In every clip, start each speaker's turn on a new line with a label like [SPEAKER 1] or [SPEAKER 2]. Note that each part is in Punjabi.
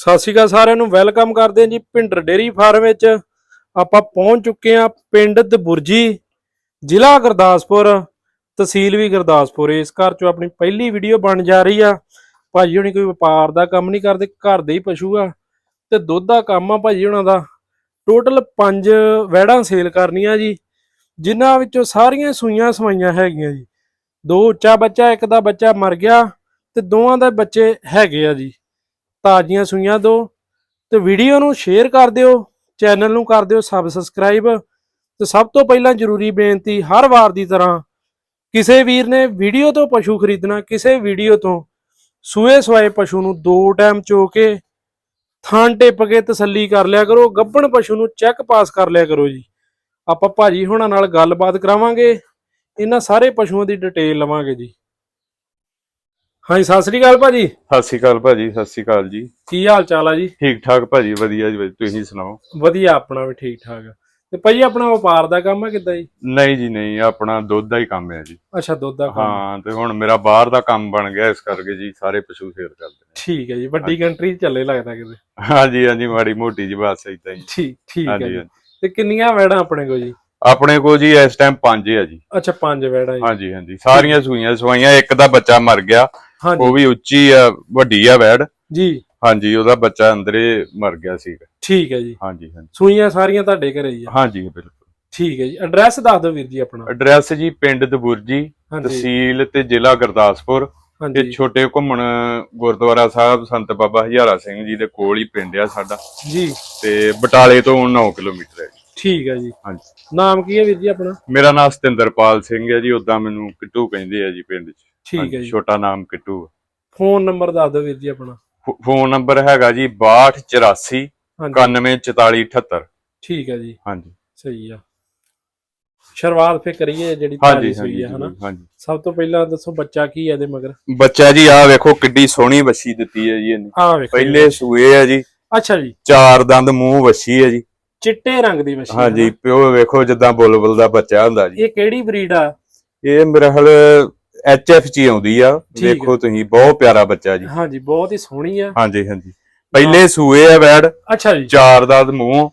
[SPEAKER 1] ਸਤਿ ਸ਼੍ਰੀ ਅਕਾਲ ਸਾਰਿਆਂ ਨੂੰ, ਵੈਲਕਮ ਕਰਦੇ ਹਾਂ ਜੀ ਭਿੰਡਰ ਡੇਰੀ ਫਾਰਮ ਵਿੱਚ। ਆਪਾਂ ਪਹੁੰਚ ਚੁੱਕੇ ਹਾਂ ਪਿੰਡ ਦਬੁਰਜੀ, ਜ਼ਿਲ੍ਹਾ ਗੁਰਦਾਸਪੁਰ, ਤਹਿਸੀਲ ਵੀ ਗੁਰਦਾਸਪੁਰ। ਇਸ ਘਰ ਚੋਂ ਆਪਣੀ ਪਹਿਲੀ ਵੀਡੀਓ ਬਣ ਜਾ ਰਹੀ ਆ। ਭਾਜੀ ਹੁਣੀ ਕੋਈ ਵਪਾਰ ਦਾ ਕੰਮ ਨਹੀਂ ਕਰਦੇ, ਘਰ ਦੇ ਹੀ ਪਸ਼ੂ ਆ। ਤੇ ਦੁੱਧ ਦਾ ਕੰਮ ਆ ਭਾਜੀ ਹੁਣਾਂ ਦਾ। ਟੋਟਲ 5 ਵੈੜਾਂ ਸੇਲ ਕਰਨੀਆਂ ਜੀ, ਜਿਨ੍ਹਾਂ ਵਿੱਚੋਂ ਸਾਰੀਆਂ ਸੂਈਆਂ ਸਵਾਈਆਂ ਹੈਗੀਆਂ ਜੀ। ਦੋ ਉੱਚਾ ਬੱਚਾ, ਇੱਕ ਦਾ ਬੱਚਾ ਮਰ ਗਿਆ ਤੇ ਦੋਵਾਂ ਦੇ ਬੱਚੇ ਹੈਗੇ ਆ ਜੀ। ਤਾਜ਼ੀਆਂ ਸੂਈਆਂ ਦੋ ਤੇ ਵੀਡੀਓ ਨੂੰ ਸ਼ੇਅਰ ਕਰ ਦਿਓ ਚੈਨਲ ਨੂੰ ਕਰ ਦਿਓ ਸਬਸਕ੍ਰਾਈਬ ਤੇ ਸਭ ਤੋਂ ਪਹਿਲਾਂ ਜ਼ਰੂਰੀ ਬੇਨਤੀ ਹਰ ਵਾਰ ਦੀ ਤਰ੍ਹਾਂ, ਕਿਸੇ ਵੀਰ ਨੇ ਵੀਡੀਓ ਤੋਂ ਪਸ਼ੂ ਖਰੀਦਣਾ, ਕਿਸੇ ਵੀਡੀਓ ਤੋਂ ਸੂਏ ਸਵਾਏ ਪਸ਼ੂ ਨੂੰ ਦੋ ਟਾਈਮ ਚੋ ਕੇ ਥਾਂ ਟਿੱਪ ਕੇ ਤਸੱਲੀ ਕਰ ਲਿਆ ਕਰੋ ਗੱਬਣ ਪਸ਼ੂ ਨੂੰ ਚੈੱਕ ਪਾਸ ਕਰ ਲਿਆ ਕਰੋ ਜੀ। ਆਪਾਂ ਭਾਜੀ ਹੁਣਾਂ ਨਾਲ ਗੱਲਬਾਤ ਕਰਾਵਾਂਗੇ, ਇਹਨਾਂ ਸਾਰੇ ਪਸ਼ੂਆਂ ਦੀ ਡਿਟੇਲ ਲਵਾਂਗੇ ਜੀ। ਹਾਂਜੀ ਸਤਿ ਸ੍ਰੀ ਅਕਾਲ ਭਾਜੀ।
[SPEAKER 2] ਸਤਿ ਸ਼੍ਰੀ ਅਕਾਲ ਭਾਜੀ ਸਤਿ ਸ਼੍ਰੀ ਅਕਾਲ ਜੀ।
[SPEAKER 1] ਕੀ ਹਾਲ ਚਾਲ ਆ ਜੀ?
[SPEAKER 2] ਠੀਕ ਠਾਕ ਭਾਜੀ ਵਧੀਆ ਜੀ ਤੁਸੀਂ ਸੁਣਾਓ?
[SPEAKER 1] ਵਧੀਆ ਆਪਣਾ ਵੀ ਠੀਕ ਠਾਕ ਆ ਤੇ ਭਾਜੀ ਆਪਣਾ ਵਪਾਰ ਦਾ ਕੰਮ ਹੈ ਕਿੱਦਾਂ ਜੀ?
[SPEAKER 2] ਨਹੀਂ ਜੀ ਨਹੀਂ ਆਪਣਾ ਦੁੱਧ ਦਾ ਹੀ ਕੰਮ ਹੈ ਜੀ।
[SPEAKER 1] ਅੱਛਾ ਦੁੱਧ ਦਾ ਕੰਮ।
[SPEAKER 2] ਹਾਂ ਤੇ ਹੁਣ ਮੇਰਾ ਬਾਹਰ ਦਾ ਕੰਮ ਬਣ ਗਿਆ ਇਸ ਕਰਕੇ ਜੀ ਸਾਰੇ ਪਸ਼ੂ ਸੇਲ ਕਰਦੇ ਨੇ।
[SPEAKER 1] ਠੀਕ ਹੈ ਜੀ ਵੱਡੀ ਕੰਟਰੀ ਚੱਲੇ ਲੱਗਦਾ ਕਿਤੇ।
[SPEAKER 2] ਹਾਂਜੀ ਹਾਂਜੀ ਮਾੜੀ ਮੋਟੀ ਜੀ ਬਸ ਇਦਾਂ ਹੀ।
[SPEAKER 1] ਠੀਕ ਠੀਕ ਹੈ ਜੀ। ਤੇ ਕਿੰਨੀਆਂ ਵੈੜਾਂ ਆਪਣੇ ਕੋਲ ਜੀ?
[SPEAKER 2] ਆਪਣੇ ਕੋਲ ਜੀ ਇਸ ਟਾਈਮ ਪੰਜ ਹੈ ਜੀ।
[SPEAKER 1] ਅੱਛਾ ਪੰਜ ਵੈੜਾਂ ਜੀ।
[SPEAKER 2] ਹਾਂਜੀ ਹਾਂਜੀ। ਸਾਰੀਆਂ ਸੂਈਆਂ ਸਵਾਈਆਂ ਇੱਕ ਦਾ ਬੱਚਾ ਮਰ ਗਿਆ ਉਹ
[SPEAKER 1] ਹਾਂਜੀ
[SPEAKER 2] ਵੀ ਉੱਚੀ ਆ ਵੱਡੀ ਆ ਵੈੜ।
[SPEAKER 1] ਜੀ।
[SPEAKER 2] ਹਾਂਜੀ ਉਹਦਾ ਬੱਚਾ ਅੰਦਰੇ ਮਰ ਗਿਆ ਸੀ।
[SPEAKER 1] ਠੀਕ ਹੈ ਜੀ।
[SPEAKER 2] ਹਾਂਜੀ ਹਾਂਜੀ।
[SPEAKER 1] ਸੂਈਆਂ ਸਾਰੀਆਂ ਤੁਹਾਡੇ ਘਰੇ ਹੀ ਆ?
[SPEAKER 2] ਹਾਂਜੀ ਬਿਲਕੁਲ।
[SPEAKER 1] ਠੀਕ ਹੈ ਜੀ। ਐਡਰੈਸ ਦੱਸ ਦਿਓ ਵੀਰ ਜੀ ਆਪਣਾ।
[SPEAKER 2] ਐਡਰੈਸ ਜੀ ਪਿੰਡ ਦਬੁਰਜੀ
[SPEAKER 1] ਹਾਂਜੀ।
[SPEAKER 2] ਤਹਿਸੀਲ ਤੇ ਜ਼ਿਲ੍ਹਾ ਗੁਰਦਾਸਪੁਰ। ਤੇ
[SPEAKER 1] ਹਾਂਜੀ
[SPEAKER 2] ਛੋਟੇ ਘੁੰਮਣ ਗੁਰਦੁਆਰਾ ਸਾਹਿਬ ਸੰਤ ਬਾਬਾ ਹਜ਼ਾਰਾ ਸਿੰਘ ਜੀ ਦੇ ਕੋਲ ਹੀ ਪਿੰਡ ਆ ਸਾਡਾ।
[SPEAKER 1] ਜੀ।
[SPEAKER 2] ਤੇ ਬਟਾਲੇ ਤੋਂ 9 ਕਿਲੋਮੀਟਰ ਹੈ ਜੀ।
[SPEAKER 1] ਠੀਕ ਹੈ ਜੀ।
[SPEAKER 2] ਹਾਂਜੀ।
[SPEAKER 1] ਨਾਮ ਕੀ ਹੈ ਵੀਰ ਜੀ ਆਪਣਾ?
[SPEAKER 2] ਮੇਰਾ ਨਾਮ ਸਤਿੰਦਰਪਾਲ ਸਿੰਘ ਹੈ ਜੀ ਉਦਾਂ ਮੈਨੂੰ ਕਿੱਟੂ ਕਹਿੰਦੇ ਆ ਜੀ ਪਿੰਡ 'ਚ।
[SPEAKER 1] ਠੀਕ ਹੈ ਜੀ।
[SPEAKER 2] ਛੋਟਾ ਨਾਮ ਕਿੱਟੂ।
[SPEAKER 1] ਫੋਨ ਨੰਬਰ ਦੱਸ ਦਿਓ ਵੀਰ ਜੀ ਆਪਣਾ।
[SPEAKER 2] ਫੋਨ ਨੰਬਰ ਹੈਗਾ ਜੀ 6284
[SPEAKER 1] ਹਾਂਜੀ।
[SPEAKER 2] 914478
[SPEAKER 1] ਠੀਕ ਹੈ ਜੀ।
[SPEAKER 2] ਹਾਂਜੀ।
[SPEAKER 1] ਸਹੀ ਆ। ਸ਼ੁਰੂਆਤ ਫੇ ਕਰੀਏ ਜਿਹੜੀ ਸੂਈ
[SPEAKER 2] ਹਾਂਜੀ
[SPEAKER 1] ਆ ਹਨਾ? ਸਭ ਤੋਂ ਪਹਿਲਾਂ ਦੱਸੋ ਬੱਚਾ ਕੀ ਹੈ ਇਹਦੇ ਮਗਰ?
[SPEAKER 2] ਬੱਚਾ ਜੀ ਆ ਵੇਖੋ ਕਿੱਡੀ ਸੋਹਣੀ ਵੱਛੀ ਦਿੱਤੀ ਹੈ ਜੀ ਇਹਨੇ। ਪਹਿਲੇ ਸੂਏ ਆ ਜੀ।
[SPEAKER 1] ਅੱਛਾ ਜੀ।
[SPEAKER 2] ਚਾਰ ਦੰਦ ਮੂੰਹ ਵੱਛੀ ਹੈ ਜੀ।
[SPEAKER 1] ਚਿੱਟੇ ਰੰਗ ਦੀ ਮੱਛੀ
[SPEAKER 2] ਹਾਂਜੀ ਪਿਓ ਵੇਖੋ ਜਿੱਦਾਂ ਬੁਲਬੁਲ ਦਾ ਬੱਚਾ ਹੁੰਦਾ ਜੀ।
[SPEAKER 1] ਇਹ ਕਿਹੜੀ ਬਰੀਡ ਆ?
[SPEAKER 2] ਇਹ ਮੇਰੇ ਹਾਲ ਐਚਐਫ ਚ ਹੀ ਆਉਂਦੀ ਆ। ਵੇਖੋ ਤੁਸੀਂ ਬਹੁਤ ਪਿਆਰਾ ਬੱਚਾ ਜੀ।
[SPEAKER 1] ਹਾਂਜੀ ਬਹੁਤ ਹੀ ਸੋਹਣੀ ਆ।
[SPEAKER 2] ਹਾਂਜੀ ਹਾਂਜੀ। ਪਹਿਲੇ ਸੂਏ ਆ ਵੈੜ
[SPEAKER 1] ਅੱਛਾ ਜੀ।
[SPEAKER 2] ਚਾਰ ਦਾ ਮੂੰਹ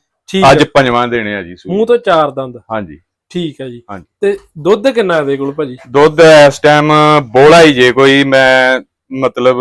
[SPEAKER 2] ਅੱਜ ਪੰਜਵਾਂ ਦੇਣੇ ਆ ਜੀ ਸੂਏ।
[SPEAKER 1] ਮੂੰਹ ਤੋਂ ਚਾਰ ਦੰਦ।
[SPEAKER 2] ਹਾਂਜੀ।
[SPEAKER 1] ਠੀਕ ਹੈ ਜੀ। ਤੇ ਦੁੱਧ ਕਿੰਨਾ ਇਹਦੇ ਕੋਲ ਭਾਜੀ?
[SPEAKER 2] ਦੁੱਧ ਇਸ ਟਾਈਮ ਬੋਲਾ ਹੀ ਜੇ ਕੋਈ ਮੈਂ ਮਤਲਬ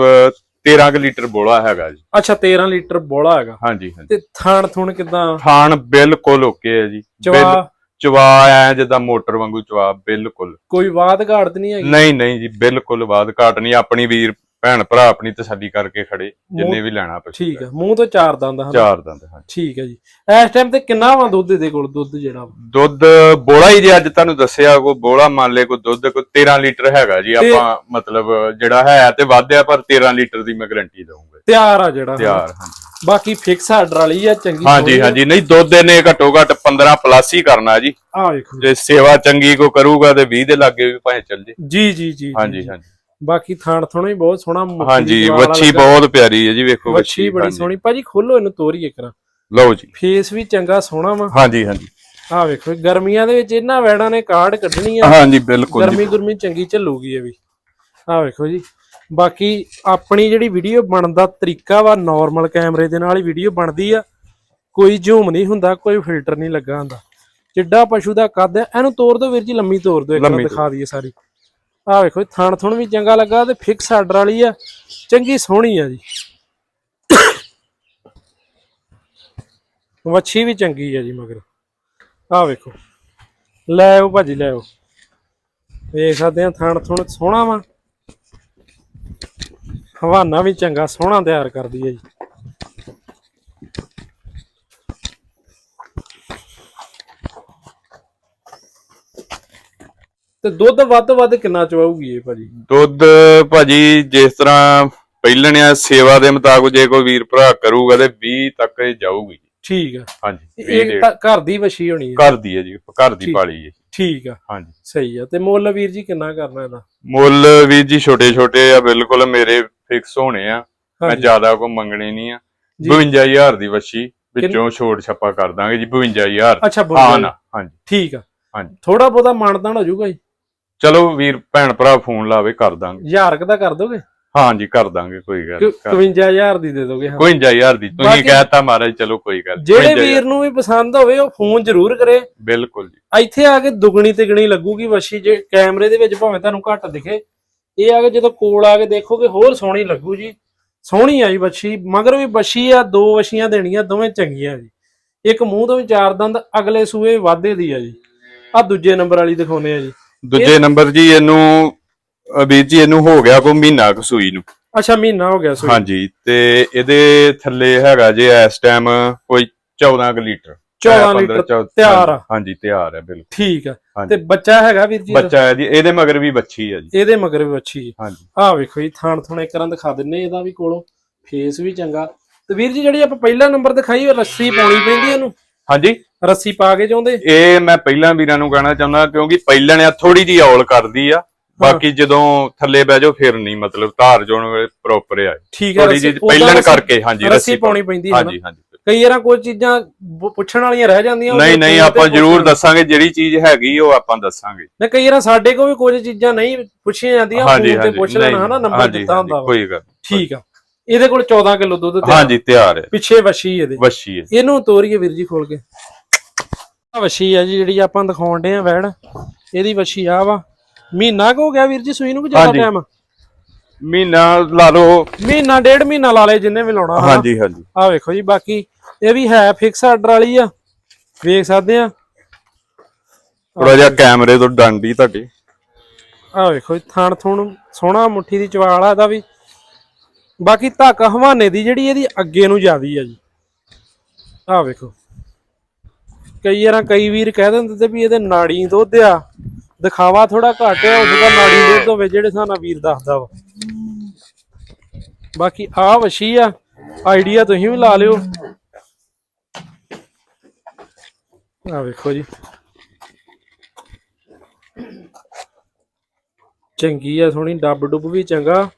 [SPEAKER 2] 13 ਕੁ ਲੀਟਰ ਬੋਲਾ ਹੈਗਾ ਜੀ।
[SPEAKER 1] ਅੱਛਾ 13 ਲੀਟਰ ਬੋਲਾ ਹੈਗਾ।
[SPEAKER 2] ਹਾਂਜੀ ਹਾਂਜੀ।
[SPEAKER 1] ਤੇ ਥਾਣ ਥੁਣ ਕਿਦਾਂ?
[SPEAKER 2] ਖਾਣ ਬਿਲਕੁਲ ਓਕੇ ਹੈ ਜੀ। ਬਿਲ-
[SPEAKER 1] ਚਵਾ
[SPEAKER 2] ਐ ਜਿੱਦਾਂ ਮੋਟਰ ਵਾਂਗੂ ਚਵਾ ਬਿਲਕੁਲ।
[SPEAKER 1] ਕੋਈ ਬਾਤ ਘਾੜਤ ਨਹੀਂ ਹੈਗੀ?
[SPEAKER 2] ਨਹੀਂ ਨਹੀਂ ਜੀ ਬਿਲਕੁਲ ਬਾਤ ਘਾਟ ਨਹੀਂ। ਆਪਣੀ ਵੀਰ ਭੈਣ ਭਰਾ ਆਪਣੀ ਤਸੱਲੀ ਕਰਕੇ ਖੜੇ ਜਿੰਨੇ ਵੀ ਲੈਣਾ ਪਸ਼ੂ
[SPEAKER 1] ਠੀਕ ਹੈ ਮੂੰਹ ਤੋਂ ਚਾਰ ਦੰਦ ਹਨ?
[SPEAKER 2] ਚਾਰ ਦੰਦ ਹਾਂ
[SPEAKER 1] ਠੀਕ ਹੈ ਜੀ। ਇਸ ਟਾਈਮ ਤੇ ਕਿੰਨਾ ਵਾ ਦੁੱਧ ਇਹਦੇ ਕੋਲ ਦੁੱਧ ਜਿਹੜਾ ਵਾ?
[SPEAKER 2] ਦੁੱਧ ਬੋਲਾ ਹੀ ਜੇ ਅੱਜ ਤੁਹਾਨੂੰ ਦੱਸਿਆ ਕੋ ਬੋਲਾ ਮੰਨ ਲੈ ਕੋ ਦੁੱਧ ਕੋ 13 ਲੀਟਰ ਹੈਗਾ ਜੀ
[SPEAKER 1] ਤੇ-
[SPEAKER 2] ਆਪਾਂ ਮਤਲਬ ਜਿਹੜਾ ਹੈ ਤੇ ਵਾਧਿਆ ਪਰ 13 ਲੀਟਰ ਦੀ ਮੈਂ ਗਾਰੰਟੀ ਦਊਂਗਾ।
[SPEAKER 1] ਤਿਆਰ ਆ ਜਿਹੜਾ।
[SPEAKER 2] ਤਿਆਰ ਹਾਂਜੀ।
[SPEAKER 1] ਬਾਕੀ ਫਿਕਸ ਆਰਡਰ ਵਾਲੀ ਆ ਚੰਗੀ
[SPEAKER 2] ਹਾਂਜੀ ਹਾਂਜੀ। ਨਹੀਂ ਦੁੱਧ ਇਹਨੇ ਘੱਟੋ ਘੱਟ 15 ਪਲੱਸ ਹੀ ਕਰਨਾ ਜੀ।
[SPEAKER 1] ਆ ਵੇਖੋ
[SPEAKER 2] ਜੇ। ਸੇਵਾ ਚੰਗੀ ਕੋ ਕਰੂਗਾ ਤੇ 20 ਦੇ ਲਾਗੇ ਵੀ ਭਾਵੇਂ ਚੱਲ ਜੇ।
[SPEAKER 1] ਜੀ ਜੀ ਜੀ
[SPEAKER 2] ਹਾਂਜੀ। ਹਾਂਜੀ।
[SPEAKER 1] ਬਾਕੀ ਥਾਣ ਥੁਣਾ ਹੀ ਬਹੁਤ ਸੋਹਣਾ
[SPEAKER 2] ਹਾਂਜੀ ਵੱਛੀ। ਬਹੁਤ ਪਿਆਰੀ ਹੈ ਜੀ ਵੇਖੋ
[SPEAKER 1] ਵੱਛੀ ਬੜੀ। ਸੋਹਣੀ। ਭਾਜੀ ਖੋਲੋ ਇਹਨੂੰ ਤੋਰੀਏ ਕਰਾਂ
[SPEAKER 2] ਲਓ ਜੀ।
[SPEAKER 1] ਫੇਸ ਵੀ ਚੰਗਾ ਸੋਹਣਾ ਵਾ।
[SPEAKER 2] ਹਾਂਜੀ ਹਾਂਜੀ।
[SPEAKER 1] ਆ ਵੇਖੋ ਗਰਮੀਆਂ ਦੇ ਵਿੱਚ ਇਹਨਾਂ ਵੈੜਾਂ ਨੇ ਕਾਰਡ ਕੱਢਣੀ ਆ
[SPEAKER 2] ਹਾਂਜੀ ਬਿਲਕੁਲ
[SPEAKER 1] ਗਰਮੀ ਗੁਰਮੀ ਚੰਗੀ ਚੱਲੂਗੀ ਇਹ ਵੀ। ਆ ਵੇਖੋ ਜੀ। ਬਾਕੀ ਆਪਣੀ ਜਿਹੜੀ ਵੀਡੀਓ ਬਣਨ ਦਾ ਤਰੀਕਾ ਵਾ ਨਾਰਮਲ ਕੈਮਰੇ ਦੇ ਨਾਲ ਹੀ ਵੀਡੀਓ ਬਣਦੀ ਆ ਕੋਈ ਝੂਮ ਨਹੀਂ ਹੁੰਦਾ ਕੋਈ ਫਿਲਟਰ ਨਹੀਂ ਲੱਗਾ ਹੁੰਦਾ। ਜਿੱਡਾ ਪਸ਼ੂ ਦਾ ਕੱਦ ਹੈ ਇਹਨੂੰ ਤੋੜ ਦਿਓ ਵੀਰ ਜੀ ਲੰਮੀ ਤੋੜ ਦਿਓ ਇੱਕ ਵਾਰ ਦਿਖਾ ਦਈਏ ਸਾਰੀ। ਆ ਵੇਖੋ ਥਣ ਥੁਣ ਵੀ ਚੰਗਾ ਲੱਗਾ ਤੇ ਫਿਕਸ ਆਰਡਰ ਵਾਲੀ ਆ ਚੰਗੀ ਸੋਹਣੀ ਆ ਜੀ। ਵੱਛੀ ਵੀ ਚੰਗੀ ਆ ਜੀ ਮਗਰ। ਆ ਵੇਖੋ ਲੈ ਆਓ ਭਾਜੀ ਲੈ ਆਓ। ਵੇਖ ਸਕਦੇ ਆ ਥਣ ਥੁਣ ਸੋਹਣਾ ਵਾ। ਹਵਾਨਾ ਵੀ ਚੰਗਾ ਸੋਹਣਾ ਤਿਆਰ ਕਰਦੀ ਹੈ ਜੀ। ਤੇ ਦੁੱਧ ਵੱਧ ਤੋਂ ਵੱਧ ਕਿੰਨਾ ਚਵਾਉਗੀ ਇਹ ਭਾਜੀ?
[SPEAKER 2] ਦੁੱਧ ਭਾਜੀ ਜਿਸ ਤਰ੍ਹਾਂ ਪਹਿਲਣਿਆ ਸੇਵਾ ਦੇ ਮੁਤਾਬਕ ਜੇ ਕੋਈ ਵੀਰ ਭਰਾ ਕਰੂਗਾ ਤੇ 20 ਤੱਕ ਇਹ ਜਾਊਗੀ
[SPEAKER 1] ਠੀਕ ਆ।
[SPEAKER 2] ਹਾਂਜੀ 20
[SPEAKER 1] ਇਹ ਘਰ ਦੀ ਵਛੀ ਹੋਣੀ ਹੈ
[SPEAKER 2] ਘਰ ਦੀ ਹੈ ਜੀ ਘਰ ਦੀ
[SPEAKER 1] ਠੀਕ।
[SPEAKER 2] ਪਾਲੀ ਹੈ
[SPEAKER 1] ਠੀਕ ਆ।
[SPEAKER 2] ਹਾਂਜੀ।
[SPEAKER 1] ਸਹੀ ਆ। ਤੇ ਮੁੱਲ ਵੀਰ ਜੀ ਕਿੰਨਾ ਕਰਨਾ ਇਹਦਾ?
[SPEAKER 2] ਮੁੱਲ ਵੀਰ ਜੀ ਛੋਟੇ ਛੋਟੇ ਆ ਬਿਲਕੁਲ ਮੇਰੇ ਫਿਕਸ ਹੋਣੇ ਆ। ਮੈਂ ਜ਼ਿਆਦਾ ਕੋ ਮੰਗਣੇ ਨਹੀਂ ਆ।
[SPEAKER 1] ਜੀ।
[SPEAKER 2] 52000 ਦੀ ਵੱਛੀ ਵਿੱਚੋਂ ਛੋਟ ਛੱਪਾ ਕਰ ਦਾਂਗੇ ਜੀ 52000
[SPEAKER 1] ਅੱਛਾ
[SPEAKER 2] ਹਾਂ ਨਾ ਹਾਂਜੀ।
[SPEAKER 1] ਠੀਕ ਆ।
[SPEAKER 2] ਹਾਂਜੀ।
[SPEAKER 1] ਥੋੜਾ ਬਹੁਤਾ ਮਾਨਦਾਨ ਹੋ ਜਾਊਗਾ ਜੀ?
[SPEAKER 2] ਚਲੋ ਵੀਰ ਭੈਣ ਭਰਾ ਫੋਨ ਲਾਵੇ ਕਰ ਦਾਂਗੇ।
[SPEAKER 1] ਹਜ਼ਾਰ ਕੁ ਦਾ ਕਰ ਦੋਗੇ?
[SPEAKER 2] ਹਾਂਜੀ ਕਰ ਦਾਂਗੇ ਕੋਈ ਗੱਲ ਨੀ, ਕਰ-
[SPEAKER 1] 51000 ਦੀ ਦੇ ਦੋਗੇ ਹਾਂ।
[SPEAKER 2] 51000 ਦੀ ਤੁਸੀਂ
[SPEAKER 1] ਬਾਕੀ-
[SPEAKER 2] ਕਹਿਤਾ ਮਹਾਰਾਜ ਚਲੋ ਕੋਈ ਗੱਲ ਨੀ,
[SPEAKER 1] ਜਿਹੜੇ
[SPEAKER 2] 52,000
[SPEAKER 1] ਵੀਰ ਨੂੰ ਵੀ ਪਸੰਦ ਹੋਵੇ ਉਹ ਫੋਨ ਜ਼ਰੂਰ ਕਰੇ।
[SPEAKER 2] ਬਿਲਕੁਲ ਜੀ।
[SPEAKER 1] ਇੱਥੇ ਆ ਕੇ ਦੁਗਣੀ ਤਿਗਣੀ ਲੱਗੂਗੀ ਵਸ਼ੀ ਜੇ ਕੈਮਰੇ ਦੇ ਵਿੱਚ ਭਾਵੇਂ ਤੁਹਾਨੂੰ ਘੱਟ ਦਿਖੇ। ਇਹ ਆ ਕੇ ਜਦੋਂ ਕੋਲ ਆ ਕੇ ਦੇਖੋਗੇ ਹੋਰ ਸੋਹਣੀ ਲੱਗੂ ਜੀ। ਸੋਹਣੀ ਆ ਜੀ ਵੱਛੀ ਮਗਰ ਵੀ ਵੱਛੀ ਆ ਦੋ ਵਸ਼ੀਆਂ ਦੇਣੀਆਂ ਦੋਵੇਂ ਚੰਗੀਆਂ ਜੀ। ਇੱਕ ਮੂੰਹ ਤੋਂ ਵੀ ਚਾਰ ਦੰਦ ਅਗਲੇ ਸੂਏ ਵਾਧੇ ਦੀ ਆ ਜੀ। ਆ ਦੂਜੇ ਨੰਬਰ ਵਾਲੀ ਦਿਖਾਉਨੇ ਆ ਜੀ।
[SPEAKER 2] ਦੂਜੇ ਨੰਬਰ ਜੀ ਇਹਨੂੰ ਵੀਰ ਜੀ ਇਹਨੂੰ ਹੋ ਗਿਆ ਕੋਈ ਮਹੀਨਾ ਕੁ ਸੂਈ ਨੂੰ।
[SPEAKER 1] ਅੱਛਾ ਮਹੀਨਾ ਹੋ ਗਿਆ ਸੂਈ
[SPEAKER 2] ਹਾਂਜੀ ਤੇ ਇਹਦੇ ਥੱਲੇ ਹੈਗਾ ਜੇ ਇਸ ਟਾਈਮ ਕੋਈ 14 ਕੁ ਲੀਟਰ।
[SPEAKER 1] 14
[SPEAKER 2] 15,
[SPEAKER 1] ਲੀਟਰ ਤਿਆਰ ਆ।
[SPEAKER 2] ਹਾਂਜੀ ਤਿਆਰ ਹੈ ਬਿਲਕੁਲ।
[SPEAKER 1] ਠੀਕ ਆ। ਤੇ ਬੱਚਾ ਹੈਗਾ ਵੀਰ ਜੀ?
[SPEAKER 2] ਬੱਚਾ ਹੈ ਜੀ ਇਹਦੇ ਮਗਰ ਵੀ ਬੱਚੀ ਹੈ ਜੀ।
[SPEAKER 1] ਇਹਦੇ ਮਗਰ ਵੀ ਵੱਛੀ ਜੀ
[SPEAKER 2] ਹਾਂਜੀ।
[SPEAKER 1] ਆਹ ਵੇਖੋ ਜੀ ਥਾਣ ਥੁਣ ਰਾਂ ਦਿਖਾ ਦਿੰਨੇ ਇਹਦਾ ਵੀ ਕੋਲੋਂ। ਫੇਸ ਵੀ ਚੰਗਾ। ਤੇ ਵੀਰ ਜੀ ਜਿਹੜੀ ਆਪਾਂ ਪਹਿਲਾ ਨੰਬਰ ਦਿਖਾਈ ਉਹ ਰੱਸੀ ਪਾਉਣੀ ਪੈਂਦੀ ਇਹਨੂੰ?
[SPEAKER 2] ਹਾਂਜੀ।
[SPEAKER 1] ਰੱਸੀ ਪਾ ਕੇ ਚਾਹੁੰਦੇ?
[SPEAKER 2] ਇਹ ਮੈਂ ਪਹਿਲਾਂ ਵੀਰਾਂ ਨੂੰ ਕਹਿਣਾ ਚਾਹੁੰਦਾ ਕਿਉਂਕਿ ਪਹਿਲਾਂ ਨੇ ਥੋੜੀ ਜੀ ਔਲ ਕਰਦੀ ਆ। ਬਾਕੀ ਜਦੋਂ ਥੱਲੇ ਬਹਿ ਜਾਓ ਫਿਰ ਨਹੀਂ ਮਤਲਬ ਧਾਰ ਜੋਣ ਵੇਲੇ ਪ੍ਰੋਪਰ ਆ
[SPEAKER 1] ਠੀਕ ਹੈ
[SPEAKER 2] ਥੋੜੀ ਜੀ
[SPEAKER 1] ਉੱਦਾਂ
[SPEAKER 2] ਪਹਿਲਾਂ
[SPEAKER 1] ਰੱਸੀ-
[SPEAKER 2] ਕਰਕੇ ਹਾਂਜੀ
[SPEAKER 1] ਰੱਸੀ ਪਾਉਣੀ ਪੈਂਦੀ ਹੈ ਨਾ।
[SPEAKER 2] ਹਾਂਜੀ ਹਾਂਜੀ
[SPEAKER 1] ਕਈ ਵਾਰਾਂ ਕੋਈ ਚੀਜ਼ਾਂ ਪੁੱਛਣ ਵਾਲੀਆਂ ਰਹਿ ਜਾਂਦੀਆਂ
[SPEAKER 2] ਨਹੀਂ ਨਹੀਂ ਆਪਾਂ ਜ਼ਰੂਰ ਦੱਸਾਂਗੇ ਜਿਹੜੀ ਚੀਜ਼ ਹੈਗੀ ਉਹ ਆਪਾਂ ਦੱਸਾਂਗੇ।
[SPEAKER 1] ਨਹੀਂ ਕਈ ਵਾਰਾਂ ਸਾਡੇ ਕੋਲ ਵੀ ਕੁਝ ਚੀਜ਼ਾਂ ਨਹੀਂ ਪੁੱਛੀਆਂ ਜਾਂਦੀਆਂ ਫੋਨ ਤੇ ਪੁੱਛ ਲੈਣਾ ਹਨਾ ਨੰਬਰ ਦਿੱਤਾ ਹੁੰਦਾ।
[SPEAKER 2] ਕੋਈ ਗੱਲ
[SPEAKER 1] ਠੀਕ ਆ। ਇਹਦੇ ਕੋਲ 14 ਕਿਲੋ ਦੁੱਧ ਤੇ
[SPEAKER 2] ਹਾਂਜੀ ਤਿਆਰ ਹੈ
[SPEAKER 1] ਪਿੱਛੇ ਵਸ਼ੀ ਇਹਦੇ।
[SPEAKER 2] ਵੱਛੀ ਹੈ
[SPEAKER 1] ਇਹਨੂੰ ਤੋਰੀਏ ਵੀਰ ਜੀ ਖੋਲ ਕੇ। ਆ ਵਸ਼ੀ ਆ ਜੀ ਜਿਹੜੀ ਆਪਾਂ ਦਿਖਾਉਣ ਦੇ ਆ ਵੈੜ ਇਹਦੀ ਵਸ਼ੀ ਆ ਵਾ। ਮਹੀਨਾ ਕੁ ਗਿਆ ਵੀਰ ਜੀ ਸੂਈ ਨੂੰ ਕਿ ਜ਼ਿਆਦਾ
[SPEAKER 2] ਹਾਂਜੀ।
[SPEAKER 1] ਟਾਈਮ
[SPEAKER 2] ਮਹੀਨਾ ਲਾ ਲਓ।
[SPEAKER 1] ਮਹੀਨਾ ਡੇਢ ਮਹੀਨਾ ਲਾ ਲੇ ਜਿੰਨੇ ਵੀ ਲਾਉਣਾ ਹਨਾ।
[SPEAKER 2] ਹਾਂਜੀ ਹਾਂਜੀ।
[SPEAKER 1] ਆ ਵੇਖੋ ਜੀ ਬਾਕੀ ਇਹ ਵੀ ਹੈ ਫਿਕਸ ਆਰਡਰ ਵਾਲੀ ਆ। ਵੇਖ ਸਕਦੇ ਆ।
[SPEAKER 2] ਥੋੜਾ ਜਿਹਾ ਕੈਮਰੇ ਤੋਂ ਡੰਡੀ ਤੁਹਾਡੀ।
[SPEAKER 1] ਆ ਵੇਖੋ ਜੀ ਥਣ ਥੁਣ ਸੋਹਣਾ ਮੁੱਠੀ ਦੀ ਚਵਾਲ ਆ ਇਹਦਾ ਵੀ। ਬਾਕੀ ਧੱਕ ਹਵਾਨੇ ਦੀ ਜਿਹੜੀ ਇਹਦੀ ਅੱਗੇ ਨੂੰ ਜ਼ਿਆਦੀ ਆ ਜੀ। ਆ ਵੇਖੋ। ਕਈ ਵਾਰਾਂ ਕਈ ਵੀਰ ਕਹਿ ਦਿੰਦੇ ਤੇ ਵੀ ਇਹਦੇ ਨਾੜੀ ਦੁੱਧ ਆ ਦਿਖਾਵਾ ਥੋੜਾ ਘੱਟ ਆ ਉਸ ਦਾ ਨਾੜੀ ਦੁੱਧ ਹੋਵੇ ਜਿਹੜੇ ਨਾਲ ਵੀਰ ਦੱਸਦਾ ਵਾ। ਬਾਕੀ ਆ ਵਸ਼ੀ ਆ ਆਈਡੀਆ ਤੁਸੀਂ ਵੀ ਲਾ ਲਿਓ। ਆ ਵੇਖੋ ਜੀ। ਚੰਗੀ ਆ ਸੋਹਣੀ ਡੱਬ ਡੁੱਬ ਵੀ ਚੰਗਾ।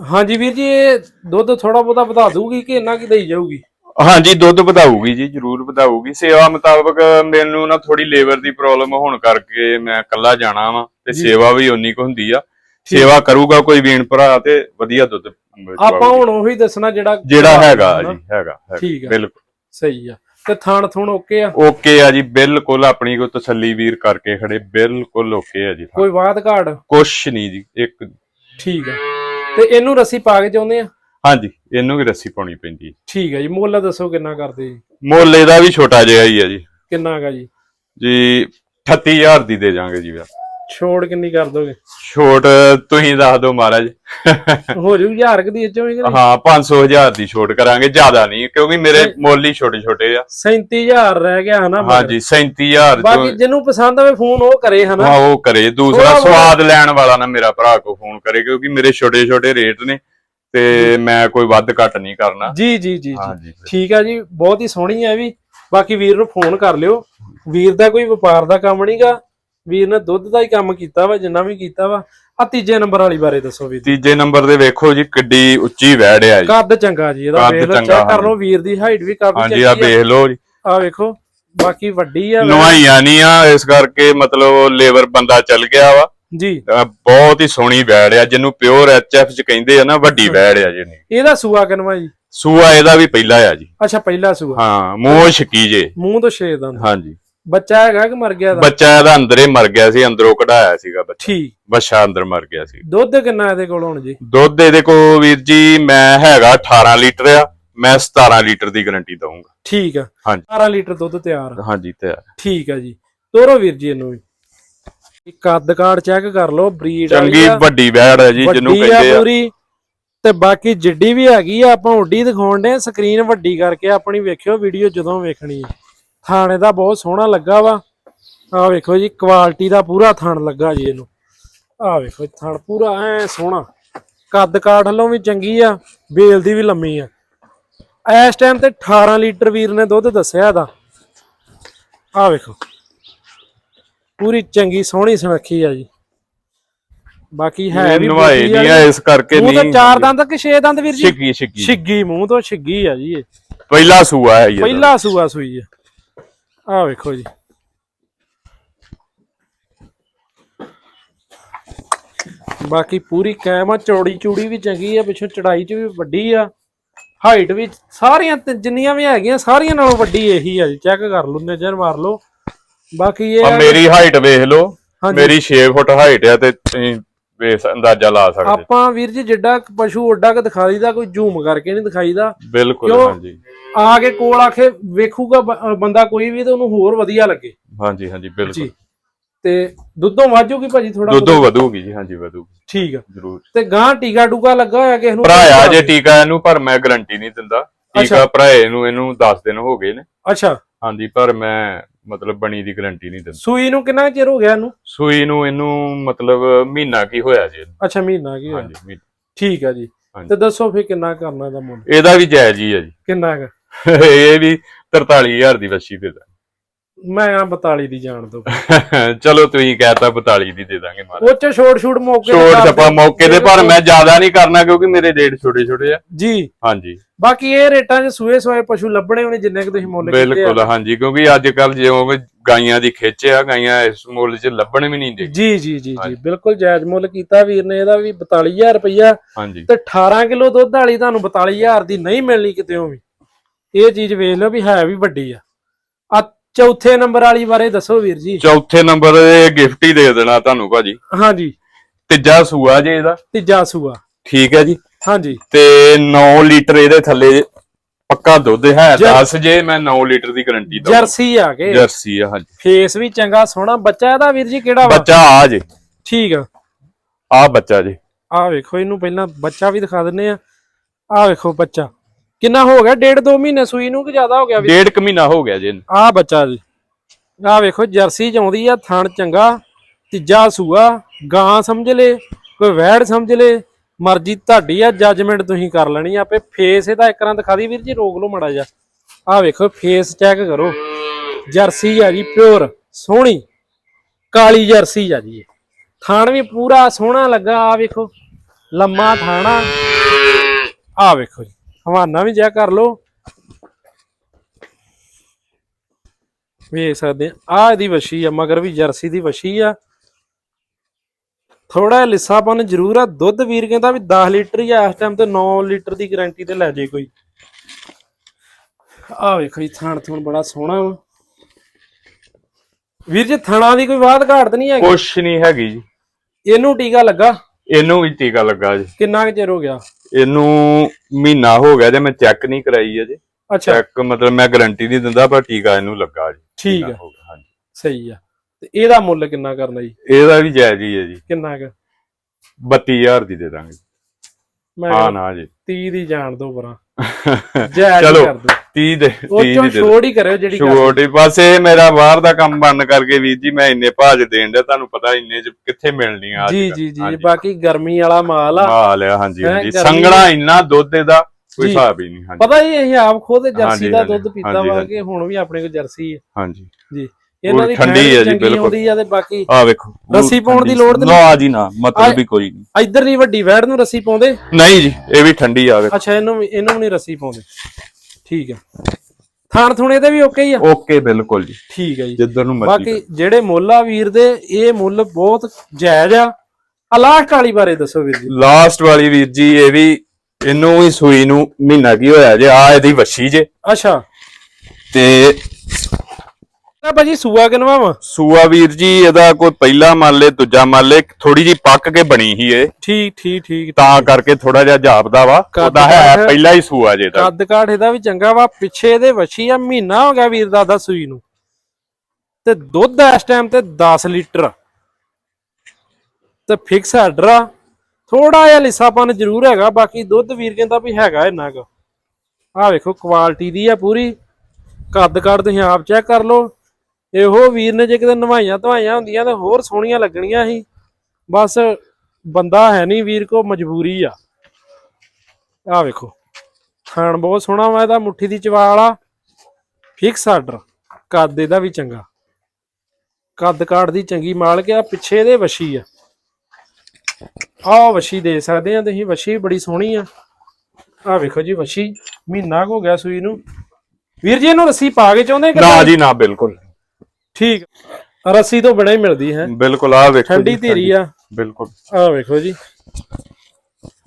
[SPEAKER 1] ਹਾਂਜੀ ਵੀਰ ਜੀ ਇਹ ਦੁੱਧ ਥੋੜਾ ਬਹੁਤਾ ਵਧਾ ਦੂਗੀ ਕਿ ਇੰਨਾ ਕੀ ਦੇਈ ਜਾਊਗੀ?
[SPEAKER 2] ਹਾਂਜੀ ਦੁੱਧ ਵਧਾਊਗੀ ਜੀ ਜਰੂਰ ਵਧਾਊਗੀ। ਸੇਵਾ ਮੁਤਾਬਕ ਮੈਨੂੰ ਨਾ ਥੋੜੀ ਲੇਬਰ ਦੀ ਪ੍ਰੋਬਲਮ ਹੋਣ ਕਰਕੇ ਮੈਂ ਇਕੱਲਾ ਜਾਣਾ ਵਾਂ ਤੇ ਸੇਵਾ ਵੀ ਉਨੀ ਕੁ ਹੁੰਦੀ ਆ। ਸੇਵਾ ਕਰੂਗਾ ਕੋਈ ਵੀਣ ਭਰਾ ਤੇ ਵਧੀਆ ਦੁੱਧ
[SPEAKER 1] ਆਪਾਂ ਹੁਣ ਉਹੀ ਦੱਸਣਾ ਜਿਹੜਾ
[SPEAKER 2] ਜਿਹੜਾ ਹੈਗਾ? ਜੀ ਹੈਗਾ।
[SPEAKER 1] ਠੀਕ ਆ।
[SPEAKER 2] ਬਿਲਕੁਲ।
[SPEAKER 1] ਸਹੀ ਆ। ਤੇ ਥਣ ਥੁਣ ਓਕੇ ਆ?
[SPEAKER 2] ਓਕੇ ਆ ਜੀ ਬਿਲਕੁਲ ਆਪਣੀ ਕੋਈ ਤਸੱਲੀ ਵੀਰ ਕਰਕੇ ਖੜੇ ਬਿਲਕੁਲ ਓਕੇ ਆ ਜੀ
[SPEAKER 1] ਕੋਈ ਬਾਤ ਘਾੜ
[SPEAKER 2] ਕੁਛ ਨਹੀਂ ਜੀ ਇੱਕ
[SPEAKER 1] ਠੀਕ ਆ। ਤੇ ਇਹਨੂੰ ਰੱਸੀ ਪਾ ਕੇ ਚਾਹੁੰਦੇ ਆ?
[SPEAKER 2] ਹਾਂਜੀ ਇਹਨੂੰ ਵੀ ਰੱਸੀ ਪਾਉਣੀ ਪੈਂਦੀ ਹੈ।
[SPEAKER 1] ਠੀਕ ਆ ਜੀ ਮੁੱਲ ਦੱਸੋ ਕਿੰਨਾ ਕਰਦੇ ਜੀ?
[SPEAKER 2] ਮੁੱਲ ਇਹਦਾ ਵੀ ਛੋਟਾ ਜਿਹਾ ਹੀ ਆ ਜੀ।
[SPEAKER 1] ਕਿੰਨਾ ਹੈਗਾ ਜੀ?
[SPEAKER 2] ਜੀ 38000 ਦੀ ਦੇ ਜਾਾਂਗੇ ਜੀ ਵੀਰ
[SPEAKER 1] ਛੋੜ ਕਿੰਨੀ ਕਰ ਦੋਗੇ?
[SPEAKER 2] ਛੋਟ ਤੁਸੀਂ ਦੱਸ ਦਿਓ ਮਹਾਰਾਜ।
[SPEAKER 1] ਹੋ ਜੂ ਹਜ਼ਾਰ ਕੁ ਦੀ ਇੱਚੋਂ ਨਹੀਂ?
[SPEAKER 2] ਹਾਂ 500000 ਦੀ ਛੋਟ ਕਰਾਂਗੇ ਜ਼ਿਆਦਾ ਨਹੀਂ ਕਿਉਂਕਿ ਮੇਰੇ ਮੁੱਲ ਹੀ ਛੋਟੇ ਛੋਟੇ ਆ
[SPEAKER 1] 37000 ਰਹਿ ਗਿਆ ਹਨਾ।
[SPEAKER 2] ਹਾਂਜੀ 37000
[SPEAKER 1] ਬਾਕੀ ਜਿਹਨੂੰ ਪਸੰਦ ਆਵੇ ਫੋਨ ਉਹ ਕਰੇ ਹਨਾ।
[SPEAKER 2] ਹਾਂ ਉਹ ਕਰੇ। ਦੂਸਰਾ ਸਵਾਦ ਲੈਣ ਵਾਲਾ ਨਾ ਮੇਰਾ ਭਰਾ ਕੋ ਫੋਨ ਕਰੇ ਕਿਉਂਕਿ ਮੇਰੇ ਛੋਟੇ ਛੋਟੇ ਰੇਟ ਨੇ। ਤੇ ਮੈਂ ਕੋਈ ਵੱਧ ਘੱਟ ਨਹੀਂ ਕਰਨਾ।
[SPEAKER 1] ਜੀ ਜੀ ਜੀ ਠੀਕ ਆ ਜੀ ਬਹੁਤ ਹੀ ਸੋਹਣੀ ਹੈ ਇਹ ਵੀ। ਬਾਕੀ ਵੀਰ ਨੂੰ ਫੋਨ ਕਰ ਲਿਓ। ਵੀਰ ਦਾ ਕੋਈ ਵਪਾਰ ਦਾ ਕੰਮ ਨਹੀਂਗਾ ਵੀਰ ਨੇ ਦੁੱਧ ਦਾ ਹੀ ਕੰਮ ਕੀਤਾ ਵਾ ਜਿੰਨਾ ਵੀ ਕੀਤਾ ਵਾ। ਆ ਤੀਜੇ ਨੰਬਰ ਵਾਲੀ ਬਾਰੇ ਦੱਸੋ ਵੀਰ
[SPEAKER 2] ਤੀਜੇ ਨੰਬਰ ਦੇ ਵੇਖੋ ਜੀ ਕਿੱਡੀ ਉੱਚੀ ਵੈੜ ਆ ਜੀ।
[SPEAKER 1] ਕੱਦ ਚੰਗਾ ਜੀ ਇਹਦਾ ਵੇਖ ਲਓ
[SPEAKER 2] ਚੰਗਾ,
[SPEAKER 1] ਚੈੱਕ ਕਰ। ਲਓ ਵੀਰ ਦੀ ਹਾਈਟ ਵੀ ਕਾਫੀ
[SPEAKER 2] ਹਾਂਜੀ ਆ
[SPEAKER 1] ਚੰਗੀ ਆ।
[SPEAKER 2] ਵੇਖ ਲਓ ਜੀ।
[SPEAKER 1] ਆ ਵੇਖੋ ਬਾਕੀ ਵੱਡੀ ਆ।
[SPEAKER 2] ਨਵਾਈਆਂ ਨਹੀਂ ਆ ਇਸ ਕਰਕੇ ਮਤਲਬ ਲੇਬਰ ਬੰਦਾ ਚੱਲ ਗਿਆ ਵਾ।
[SPEAKER 1] ਜੀ।
[SPEAKER 2] ਬਹੁਤ ਹੀ ਸੋਹਣੀ ਵੈੜ ਆ ਜਿਹਨੂੰ ਪਿਓਰ ਐਚਐਫ ਚ ਕਹਿੰਦੇ ਆ ਨਾ ਵੱਡੀ ਵੈੜ ਆ ਜਿਹਨੇ
[SPEAKER 1] ਇਹਦਾ ਸੂਆ ਕਿਨਵਾ ਜੀ?
[SPEAKER 2] ਸੂਆ ਇਹਦਾ ਵੀ ਪਹਿਲਾ ਆ ਜੀ।
[SPEAKER 1] ਅੱਛਾ ਪਹਿਲਾ ਸੂਆ।
[SPEAKER 2] ਹਾਂ ਮੂੰਹ ਛਕੀ ਜੇ।
[SPEAKER 1] ਮੂੰਹ ਤੋਂ ਛੇ ਦੰਦ।
[SPEAKER 2] ਹਾਂਜੀ।
[SPEAKER 1] ਬੱਚਾ ਹੈਗਾ ਕਿ ਮਰ ਗਿਆ ਦਾ?
[SPEAKER 2] ਬੱਚਾ ਇਹਦਾ ਅੰਦਰੇ ਮਰ ਗਿਆ ਸੀ ਅੰਦਰੋਂ ਕਢਾਇਆ ਸੀਗਾ ਬੱਚਾ।
[SPEAKER 1] ਠੀਕ।
[SPEAKER 2] ਬੱਚਾ ਅੰਦਰ ਮਰ ਗਿਆ ਸੀ।
[SPEAKER 1] ਦੁੱਧ ਕਿੰਨਾ ਇਹਦੇ ਕੋਲ ਹੁਣ ਜੀ?
[SPEAKER 2] ਦੁੱਧ ਇਹਦੇ ਕੋ ਵੀਰ ਜੀ ਮੈਂ ਹੈਗਾ 18 ਲੀਟਰ ਆ ਮੈਂ 17 ਲੀਟਰ ਦੀ ਗਾਰੰਟੀ ਦਊਂਗਾ।
[SPEAKER 1] ਠੀਕ ਆ।
[SPEAKER 2] ਹਾਂਜੀ।
[SPEAKER 1] 12 ਲੀਟਰ ਦੁੱਧ ਤਿਆਰ।
[SPEAKER 2] ਹਾਂਜੀ ਤੇ
[SPEAKER 1] ਠੀਕ ਆ ਜੀ। ਤੋਰੋ ਵੀਰ ਜੀ ਇਹਨੂੰ ਵੀ। ਇਹ ਕੱਦ ਕਾਰਡ ਚੈੱਕ ਕਰ ਲਓ ਬਰੀਡ
[SPEAKER 2] ਚੰਗੀ ਵੱਡੀ ਵੈੜ ਹੈ ਜੀ ਜਿਹਨੂੰ ਕਹਿੰਦੇ ਆ।
[SPEAKER 1] ਪੂਰੀ। ਤੇ ਬਾਕੀ ਜਿੱਡੀ ਵੀ ਹੈਗੀ ਆ ਆਪਾਂ ਉੱਡੀ ਦਿਖਾਉਣ ਦੇ ਸਕਰੀਨ ਵੱਡੀ ਕਰਕੇ ਆਪਣੀ ਵੇਖਿਓ ਵੀਡੀਓ ਜਦੋਂ ਵੇਖਣੀ ਹੈ ਥਾਣੇ ਦਾ ਬਹੁਤ ਸੋਹਣਾ ਲੱਗਾ ਵਾ। ਆ ਵੇਖੋ ਜੀ ਕੁਆਲਿਟੀ ਦਾ ਪੂਰਾ ਥਣ ਲੱਗਾ ਜੀ ਇਹਨੂੰ। ਆ ਵੇਖੋ ਥਣ ਪੂਰਾ ਐ ਸੋਹਣਾ। ਕੱਦ ਕਾਠ ਵੱਲੋਂ ਵੀ ਚੰਗੀ ਆ ਬੇਲ ਦੀ ਵੀ ਲੰਮੀ ਆ। ਇਸ ਟਾਈਮ ਤੇ 18 ਲੀਟਰ ਵੀਰ ਨੇ ਦੁੱਧ ਦੱਸਿਆ ਇਹਦਾ। ਆ ਵੇਖੋ। ਪੂਰੀ ਚੰਗੀ ਸੋਹਣੀ ਸੁਨੱਖੀ ਆ ਜੀ। ਬਾਕੀ ਹੈ ਵੀ
[SPEAKER 2] ਨਵਾਏ ਨਹੀਂ ਆ। ਇਸ ਕਰਕੇ
[SPEAKER 1] ਮੂੰਹ ਤੋਂ
[SPEAKER 2] ਨਹੀਂ
[SPEAKER 1] ਚਾਰ ਦੰਦ ਕਿ ਛੇ ਦੰਦ ਵੀਰ ਜੀ?
[SPEAKER 2] ਛਿੱਗੀ ਛਿੱਗੀ।
[SPEAKER 1] ਛਿੱਗੀ ਮੂੰਹ ਤੋਂ ਛਿੱਗੀ ਆ ਜੀ ਇਹ।
[SPEAKER 2] ਪਹਿਲਾ ਸੂਆ ਹੈ ਇਹ
[SPEAKER 1] ਪਹਿਲਾ ਸੂਆ ਸੂਈ ਆ। ਆ ਵੇਖੋ ਜੀ। ਬਾਕੀ ਪੂਰੀ ਕਾਇਮ ਆ ਚੌੜੀ ਚੂੜੀ ਵੀ ਚੰਗੀ ਆ ਪਿੱਛੋਂ ਚੜਾਈ ਚ ਵੀ ਵੱਡੀ ਆ। ਹਾਈਟ ਵੀ ਸਾਰੀਆਂ ਤੇ ਜਿੰਨੀਆਂ ਵੀ ਹੈਗੀਆਂ ਸਾਰੀਆਂ ਨਾਲੋਂ ਵੱਡੀ ਇਹੀ ਆ ਜੀ। ਚੈੱਕ ਕਰ ਲਓ ਨਜ਼ਰ ਮਾਰ ਲਓ। ਬਾਕੀ ਇਹ
[SPEAKER 2] ਆ
[SPEAKER 1] ਆ-
[SPEAKER 2] ਮੇਰੀ ਹਾਈਟ ਵੇਖ ਲਓ
[SPEAKER 1] ਹਾਂਜੀ।
[SPEAKER 2] ਮੇਰੀ 6 ਫੁੱਟ ਹਾਈਟ ਆ ਤੇ ਤੁਸੀਂ ਵੇਸ ਅੰਦਾਜ਼ਾ ਲਾ ਸਕਦੇ।
[SPEAKER 1] ਆਪਾਂ ਵੀਰ ਜੀ ਜਿੱਡਾ ਕੁ ਪਸ਼ੂ ਓਡਾ ਕ ਦਿਖਾ ਦਈਦਾ ਕੋਈ ਜ਼ੂਮ ਕਰਕੇ ਨਹੀਂ ਦਿਖਾਈਦਾ।
[SPEAKER 2] ਬਿਲਕੁਲ
[SPEAKER 1] ਕਿਉਂ?
[SPEAKER 2] ਹਾਂਜੀ।
[SPEAKER 1] ਆ ਕੇ ਕੋਲ ਆਖੇ ਵੇਖੂਗਾ ਬ- ਅ, ਬੰਦਾ ਕੋਈ ਵੀ ਤੇ ਉਹਨੂੰ ਹੋਰ ਵਧੀਆ ਲੱਗੇ।
[SPEAKER 2] ਹਾਂਜੀ ਹਾਂਜੀ ਬਿਲਕੁਲ।
[SPEAKER 1] ਜੀ। ਤੇ ਦੁੱਧੋਂ ਵਾਜੂਗੀ ਭਾਜੀ ਥੋੜਾ
[SPEAKER 2] ਦੁੱਧੋਂ ਵਧੂਗੀ ਜੀ ਹਾਂਜੀ ਵਧੂਗੀ।
[SPEAKER 1] ਠੀਕ ਆ।
[SPEAKER 2] ਜ਼ਰੂਰ।
[SPEAKER 1] ਤੇ ਗਾਂ ਟੀਕਾ ਟੂਕਾ ਲੱਗਾ ਹੋਇਆ ਕਿਸ ਨੂੰ?
[SPEAKER 2] ਭਰਾਇਆ ਜੇ ਟੀਕਾ ਇਹਨੂੰ ਪਰ ਮੈਂ ਗਾਰੰਟੀ ਨਹੀਂ ਦਿੰਦਾ।
[SPEAKER 1] ਅੱਛਾ।
[SPEAKER 2] ਟੀਕਾ ਭਰਾਏ ਨੂੰ ਇਹਨੂੰ 10 ਦਿਨ ਹੋ ਗਏ ਨੇ।
[SPEAKER 1] ਅੱਛਾ।
[SPEAKER 2] ਹਾਂਜੀ ਪਰ ਮੈਂ ਮਤਲਬ ਬਣੀ ਦੀ ਗਾਰੰਟੀ ਨਹੀਂ ਦਿੰਦਾ।
[SPEAKER 1] ਸੂਈ ਨੂੰ ਕਿੰਨਾ ਚਿਰ ਹੋ ਗਿਆ ਇਹਨੂੰ?
[SPEAKER 2] ਸੂਈ ਨੂੰ ਇਹਨੂੰ ਮਤਲਬ ਮਹੀਨਾ ਕੀ ਹੋਇਆ ਜੀ।
[SPEAKER 1] ਅੱਛਾ ਮਹੀਨਾ ਕੀ ਹੋਇਆ।
[SPEAKER 2] ਹਾਂਜੀ ਮਹੀਨਾ।
[SPEAKER 1] ਠੀਕ ਆ ਜੀ।
[SPEAKER 2] ਹਾਂਜੀ।
[SPEAKER 1] ਤੇ ਦੱਸੋ ਫੇ ਕਿੰਨਾ ਕਰਨਾ ਇਹਦਾ ਮੁੱਲ?
[SPEAKER 2] ਇਹਦਾ ਵੀ ਜਾਇਜ਼ ਹੀ ਹੈ ਜੀ।
[SPEAKER 1] ਕਿੰਨਾ ਕੁ?
[SPEAKER 2] ਇਹ ਵੀ 43000 ਦੀ ਵੱਛੀ ਦੇ ਦਾਂ।
[SPEAKER 1] ਮੈਂ ਆ 42 ਦੀ ਜਾਣ ਦੋ
[SPEAKER 2] ਚਲੋ ਤੁਸੀਂ ਕਹਿਤਾ 42 ਦੀ ਦੇ ਦਾਂਗੇ ਮਾਰ।
[SPEAKER 1] ਉਹ ਚ ਛੋੜ ਛੋੜ ਮੌਕੇ ਕਰ
[SPEAKER 2] ਛਪਾ। ਮੌਕੇ ਤੇ ਪਰ ਮੈਂ ਜ਼ਿਆਦਾ ਨਹੀਂ ਕਰਨਾ ਕਿਉਂਕਿ ਮੇਰੇ ਰੇਟ ਛੋਟੇ ਛੋਟੇ ਆ।
[SPEAKER 1] ਜੀ।
[SPEAKER 2] ਹਾਂਜੀ।
[SPEAKER 1] ਬਾਕੀ ਇਹ ਰੇਟਾਂ 'ਚ ਸੂਏ ਸੋਏ ਪਸ਼ੂ ਲੱਭਣੇ ਹੋਣੇ ਜਿੰਨੇ ਕਿ ਤੁਸੀਂ ਮੁੱਲ ਕੀਤੇ
[SPEAKER 2] ਬਿਲਕੁਲ ਹਾਂਜੀ ਕਿਉਂਕਿ ਅੱਜ ਕੱਲ ਜਿਉਂ ਵੀ ਗਾਈਆਂ ਦੀ ਖਿੱਚ ਆ ਗਾਈਆਂ ਇਸ ਮੁੱਲ 'ਚ ਲੱਭਣ ਵੀ ਨਹੀਂ ਦੇ
[SPEAKER 1] ਜੀ ਜੀ ਜੀ ਜੀ। ਬਿਲਕੁਲ ਜਾਇਜ਼ ਮੁੱਲ ਕੀਤਾ ਵੀਰ ਨੇ ਇਹਦਾ ਵੀ 42000 ਰੁਪਈਆ।
[SPEAKER 2] ਹਾਂਜੀ।
[SPEAKER 1] ਤੇ 18 ਕਿਲੋ ਦੁੱਧ ਵਾਲੀ ਤੁਹਾਨੂੰ 42000 ਦੀ ਨਹੀਂ ਮਿਲਣੀ ਕਿਤੇੋਂ ਵੀ। ਇਹ ਚੀਜ਼ ਵੇਖ ਲਓ ਵੀ ਹੈ ਵੀ ਵੱਡੀ ਆ। ਚੌਥੇ ਨੰਬਰ ਵਾਲੀ ਬਾਰੇ ਦੱਸੋ ਵੀਰ ਜੀ।
[SPEAKER 2] ਚੌਥੇ ਨੰਬਰ ਇਹ ਗਿਫਟ ਹੀ ਦੇ ਦੇਣਾ ਤੁਹਾਨੂੰ ਭਾਜੀ।
[SPEAKER 1] ਹਾਂਜੀ।
[SPEAKER 2] ਤੀਜਾ ਸੂਆ ਜੇ ਇਹਦਾ।
[SPEAKER 1] ਤੀਜਾ ਸੂਆ।
[SPEAKER 2] ਠੀਕ ਹੈ ਜੀ।
[SPEAKER 1] ਹਾਂਜੀ।
[SPEAKER 2] ਤੇ 9 ਲੀਟਰ ਇਹਦੇ ਥੱਲੇ ਪੱਕਾ ਦੁੱਧ ਹੈ।
[SPEAKER 1] ਜਰ-
[SPEAKER 2] 10 ਜੇ ਮੈਂ 9 ਲੀਟਰ ਦੀ ਗਾਰੰਟੀ ਦਊਂਗਾ।
[SPEAKER 1] ਜਰਸੀ ਆ ਕੇ।
[SPEAKER 2] ਜਰਸੀ ਆ ਹਾਂਜੀ।
[SPEAKER 1] ਫੇਸ ਵੀ ਚੰਗਾ ਸੋਹਣਾ। ਬੱਚਾ ਇਹਦਾ ਵੀਰ ਜੀ ਕਿਹੜਾ
[SPEAKER 2] ਬੱਚਾ ਆ ਜੇ।
[SPEAKER 1] ਠੀਕ ਆ।
[SPEAKER 2] ਆ ਬੱਚਾ ਜੀ।
[SPEAKER 1] ਆ ਵੇਖੋ ਇਹਨੂੰ ਪਹਿਲਾਂ ਬੱਚਾ ਵੀ ਦਿਖਾ ਦਿੰਨੇ ਆ। ਆ ਵੇਖੋ ਬੱਚਾ। ਕਿੰਨਾ ਹੋ ਗਿਆ? ਡੇਢ ਦੋ ਮਹੀਨੇ ਸੂਈ ਨੂੰ ਕਿ ਜ਼ਿਆਦਾ ਹੋ ਗਿਆ ਵੀ
[SPEAKER 2] ਡੇਢ ਕੁ ਮਹੀਨਾ ਹੋ ਗਿਆ ਜੀ ਇਹਨੂੰ।
[SPEAKER 1] ਆ ਬੱਚਾ ਜੀ। ਆ ਵੇਖੋ ਜਰਸੀ ਚ ਆਉਂਦੀ ਆ ਥਣ ਚੰਗਾ ਤੀਜਾ ਸੂਆ ਗਾਂ ਸਮਝ ਲੇ ਕੋਈ ਵੈੜ ਸਮਝ ਲੇ ਮਰਜ਼ੀ ਤੁਹਾਡੀ ਆ ਜੱਜਮੈਂਟ ਤੁਸੀਂ ਕਰ ਲੈਣੀ ਆ ਆਪੇ ਫੇਸ ਇਹਦਾ ਇੱਕ ਰਾਂ ਦਿਖਾ ਦੀ ਵੀਰ ਜੀ ਰੋਕ ਲਓ ਮੜਾ ਜਾ ਆ ਵੇਖੋ ਫੇਸ ਚੈੱਕ ਕਰੋ। ਜਰਸੀ ਆ ਜੀ ਪਿਓਰ ਸੋਹਣੀ ਕਾਲੀ ਜਰਸੀ ਆ ਜੀ ਇਹ। ਥਾਣ ਵੀ ਪੂਰਾ ਸੋਹਣਾ ਲੱਗਾ ਆ ਵੇਖੋ ਲੰਮਾ ਥਾਣਾ। ਆ ਵੇਖੋ ਜੀ। ਹਵਾਨਾ ਵੀ ਚੈੱਕ ਕਰ ਲਓ। ਵੇਖ ਸਕਦੇ ਆ ਇਹਦੀ ਵਸ਼ੀ ਆ ਮਗਰ ਵੀ ਜਰਸੀ ਦੀ ਵਸ਼ੀ ਆ। ਥੋੜਾ ਲਿੱਸਾਪਨ ਜ਼ਰੂਰ ਆ। ਦੁੱਧ ਵੀਰ ਕਹਿੰਦਾ ਵੀ 10 ਲੀਟਰ ਹੀ ਆ ਇਸ ਟਾਈਮ ਤੇ 9 ਲੀਟਰ ਦੀ ਗਾਰੰਟੀ ਤੇ ਲੈ ਜੇ ਕੋਈ। ਆ ਵੇਖੋ ਜੀ ਥਣ ਥਣ ਬੜਾ ਸੋਹਣਾ ਵਾ। ਵੀਰ ਜੀ ਥਣਾ ਦੀ ਕੋਈ ਬਾਤ ਘਾਟ ਨਹੀਂ ਹੈਗੀ?
[SPEAKER 2] ਕੁਛ ਨਹੀਂ ਹੈਗੀ ਜੀ।
[SPEAKER 1] ਇਹਨੂੰ ਟੀਕਾ ਲੱਗਾ।
[SPEAKER 2] ਇਹਨੂੰ ਵੀ ਟੀਕਾ ਲੱਗਾ ਜੀ।
[SPEAKER 1] ਕਿੰਨਾ ਕੁ ਚਿਰ ਹੋ ਗਿਆ?
[SPEAKER 2] ਇਹਨੂੰ ਮਹੀਨਾ ਹੋ ਗਿਆ ਜੇ ਮੈਂ ਚੈੱਕ ਨਹੀਂ ਕਰਾਈ ਅਜੇ।
[SPEAKER 1] ਅੱਛਾ।
[SPEAKER 2] ਚੈੱਕ ਮਤਲਬ ਮੈਂ ਗਾਰੰਟੀ ਨਹੀਂ ਦਿੰਦਾ ਪਰ ਟੀਕਾ ਇਹਨੂੰ ਲੱਗਾ ਜੀ।
[SPEAKER 1] ਠੀਕ ਆ।
[SPEAKER 2] ਹੋ ਗਿਆ, ਹਾਂਜੀ।
[SPEAKER 1] ਸਹੀ ਆ। ਤੇ ਇਹਦਾ ਮੁੱਲ ਕਿੰਨਾ ਕਰਨਾ ਜੀ?
[SPEAKER 2] ਇਹਦਾ ਵੀ ਜਾਇਜ਼ ਹੀ ਹੈ ਜੀ।
[SPEAKER 1] ਕਿੰਨਾ ਕੁ?
[SPEAKER 2] 32000 ਦੀ ਦੇ ਦਾਂਗੇ।
[SPEAKER 1] ਮੈਂ
[SPEAKER 2] ਹਾਂ ਨਾ ਜੀ।
[SPEAKER 1] 30 ਦੀ ਜਾਣ ਦੋ ਪਰਾਂ। ਜਾਇਜ਼
[SPEAKER 2] ਚਲੋ।
[SPEAKER 1] ਕਰ ਦੋ।
[SPEAKER 2] 30 ਦੇ
[SPEAKER 1] ਉਹ
[SPEAKER 2] 30
[SPEAKER 1] ਚੋਂ
[SPEAKER 2] ਦੀ ਦੇ।
[SPEAKER 1] ਛੋੜ ਹੀ ਕਰਿਓ ਜਿਹੜੀ ਗੱਲ
[SPEAKER 2] ਛੋਟੀ ਬਸ ਇਹ ਮੇਰਾ ਬਾਹਰ ਦਾ ਕੰਮ ਬੰਦ ਕਰਕੇ ਵੀਰ ਜੀ ਮੈਂ ਇੰਨੇ ਭਾਜ ਦੇਣ ਦਾ ਤੁਹਾਨੂੰ ਪਤਾ ਇੰਨੇ ਚ ਕਿੱਥੇ ਮਿਲਣੀਆਂ ਅੱਜ
[SPEAKER 1] ਜੀ। ਜੀ ਜੀ। ਬਾਕੀ ਗਰਮੀ ਵਾਲਾ ਮਾਲ ਆ।
[SPEAKER 2] ਮਾਲ ਆ ਹਾਂਜੀ
[SPEAKER 1] ਹੈਂ,
[SPEAKER 2] ਹਾਂਜੀ। ਸੰਗਣਾ ਇੰਨਾ ਦੁੱਧ ਇਹਦਾ ਕੋਈ। ਹਿਸਾਬ ਹੀ ਨਹੀਂ ਹਾਂਜੀ।
[SPEAKER 1] ਪਤਾ ਹੀ ਅਸੀਂ ਆਪ ਖੁਦ ਜਰਸੀ ਦਾ ਦੁੱਧ ਪੀਤਾ ਵਾ। ਕਿ ਹੁਣ ਵੀ ਆਪਣੇ ਕੋਲ ਜਰਸੀ ਹੈ
[SPEAKER 2] ਹਾਂਜੀ।
[SPEAKER 1] ਜੀ। ਇਹਨਾਂ ਦੀ
[SPEAKER 2] ਠੰਡੀ ਹੈ ਜੀ, ਬਿਲਕੁਲ।
[SPEAKER 1] ਆਉਂਦੀ ਆ ਤੇ ਬਾਕੀ
[SPEAKER 2] ਆ ਵੇਖੋ
[SPEAKER 1] ਰੱਸੀ ਪਾਉਣ ਦੀ ਲੋੜ ਤੇ
[SPEAKER 2] ਨਾ ਜੀ ਨਾ ਮਤਲਬ ਵੀ ਕੋਈ ਨਹੀਂ।
[SPEAKER 1] ਇੱਧਰ ਨਹੀਂ ਵੱਡੀ ਵੈੜ ਨੂੰ ਰੱਸੀ ਪਾਉਂਦੇ?
[SPEAKER 2] ਨਹੀਂ ਜੀ ਇਹ ਵੀ ਠੰਡੀ ਆ ਵੇਖੋ।
[SPEAKER 1] ਅੱਛਾ ਇਹਨੂੰ ਵੀ- ਇਹਨੂੰ ਵੀ ਨਹੀਂ ਰੱਸੀ ਪਾਉਂਦੇ। ਠੀਕ ਆ। ਥਾਣ ਥੁਣੇ ਤੇ ਵੀ ਓਕੇ ਹੀ ਆ।
[SPEAKER 2] ਓਕੇ ਬਿਲਕੁਲ ਜੀ।
[SPEAKER 1] ਠੀਕ ਆ ਜੀ।
[SPEAKER 2] ਜਿੱਧਰ ਨੂੰ ਮਰਜ਼ੀ
[SPEAKER 1] ਬਾਕੀ ਜਿਹੜੇ ਮੁੱਲ ਆ ਵੀਰ ਦੇ ਇਹ ਮੁੱਲ ਬਹੁਤ ਜਾਇਜ਼ ਆ। ਆ ਲਾਸਟ ਵਾਲੀ ਬਾਰੇ ਦੱਸੋ ਵੀਰ ਜੀ।
[SPEAKER 2] ਲਾਸਟ ਵਾਲੀ ਵੀਰ ਜੀ ਇਹ ਵੀ ਇਹਨੂੰ ਵੀ ਸੂਈ ਨੂੰ ਮਹੀਨਾ ਕੀ ਹੋਇਆ ਜੇ ਆ ਇਹਦੀ ਵੱਛੀ ਜੇ।
[SPEAKER 1] ਅੱਛਾ।
[SPEAKER 2] ਤੇ
[SPEAKER 1] ਆ ਭਾਜੀ ਸੂਆ ਕਿਨਵਾ ਵਾ?
[SPEAKER 2] ਸੂਆ ਵੀਰ ਜੀ ਇਹਦਾ ਕੋਈ ਪਹਿਲਾ ਮੰਨ ਲੇ ਦੂਜਾ ਮੰਨ ਲੇ ਥੋੜੀ ਜੀ ਪੱਕ ਕੇ ਬਣੀ ਹੀ ਇਹ।
[SPEAKER 1] ਠੀਕ ਠੀਕ ਠੀਕ
[SPEAKER 2] ਤਾਂ ਕਰਕੇ ਥੋੜਾ ਜਿਹਾ ਜਾਪਦਾ ਵਾ। ਉਹਦਾ ਹੈ ਪਹਿਲਾ ਹੀ ਸੂਆ ਜੇ ਦਾ
[SPEAKER 1] ਕੱਦ ਕਾਠ ਇਹਦਾ ਵੀ ਚੰਗਾ ਵਾ। ਪਿੱਛੇ ਇਹਦੇ ਵੱਛੀ ਆ ਮਹੀਨਾ ਹੋ ਗਿਆ ਵੀਰ ਦਾ ਦਾ ਸੂਈ ਨੂੰ। ਤੇ ਦੁੱਧ ਇਸ ਟਾਈਮ ਤੇ 10 ਲੀਟਰ। ਤੇ ਫਿਕਸ ਆਰਡਰ ਆ। ਥੋੜਾ ਜਿਹਾ ਲਿਸਾਪਨ ਜ਼ਰੂਰ ਹੈਗਾ ਬਾਕੀ ਦੁੱਧ ਵੀਰ ਕਹਿੰਦਾ ਵੀ ਹੈਗਾ ਇੰਨਾ ਕੁ। ਆ ਵੇਖੋ ਕੁਆਲਿਟੀ ਦੀ ਆ ਪੂਰੀ। ਕੱਦ ਕਾਠ ਤੁਸੀਂ ਆਪ ਚੈੱਕ ਕਰ ਲਓ। ਇਹੋ ਵੀਰ ਨੇ ਜੇ ਕਿਤੇ ਨਵਾਈਆਂ ਧਵਾਈਆਂ ਹੁੰਦੀਆਂ ਤਾਂ ਹੋਰ ਸੋਹਣੀਆਂ ਲੱਗਣੀਆਂ ਸੀ। ਬਸ ਬੰਦਾ ਹੈ ਨਹੀਂ ਵੀਰ ਕੋ ਮਜਬੂਰੀ ਆ। ਆ ਵੇਖੋ ਖਾਣ ਬਹੁਤ ਸੋਹਣਾ ਵਾ ਇਹਦਾ ਮੁੱਠੀ ਦੀ ਚਵਾਲ ਆ। ਫਿਕਸ ਆਰਡਰ ਕੱਦ ਇਹਦਾ ਵੀ ਚੰਗਾ। ਕੱਦ ਕਾਠ ਦੀ ਚੰਗੀ ਮਾਲਕ ਆ ਪਿੱਛੇ ਇਹਦੇ ਵਸ਼ੀ ਆ। ਆਹ ਵਸ਼ੀ ਦੇ ਸਕਦੇ ਆ ਤੁਸੀਂ ਵਸ਼ੀ ਬੜੀ ਸੋਹਣੀ ਆ। ਆ ਵੇਖੋ ਜੀ ਵਸ਼ੀ। ਮਹੀਨਾ ਕੁ ਹੋ ਗਿਆ ਸੂਈ ਨੂੰ। ਵੀਰ ਜੀ ਇਹਨੂੰ ਰੱਸੀ ਪਾ ਕੇ ਚਾਹੁੰਦੇ ਕਿ
[SPEAKER 2] ਨਾ? ਜੀ ਨਾ ਬਿਲਕੁਲ।
[SPEAKER 1] ਠੀਕ। ਰੱਸੀ ਤੋਂ ਹੀ ਮਿਲਦੀ ਹੈ।
[SPEAKER 2] ਬਿਲਕੁਲ ਆ ਵੇਖੋ
[SPEAKER 1] ਠੰਡੀ ਧੀਰੀ ਆ।
[SPEAKER 2] ਬਿਲਕੁਲ।
[SPEAKER 1] ਆ ਵੇਖੋ ਜੀ।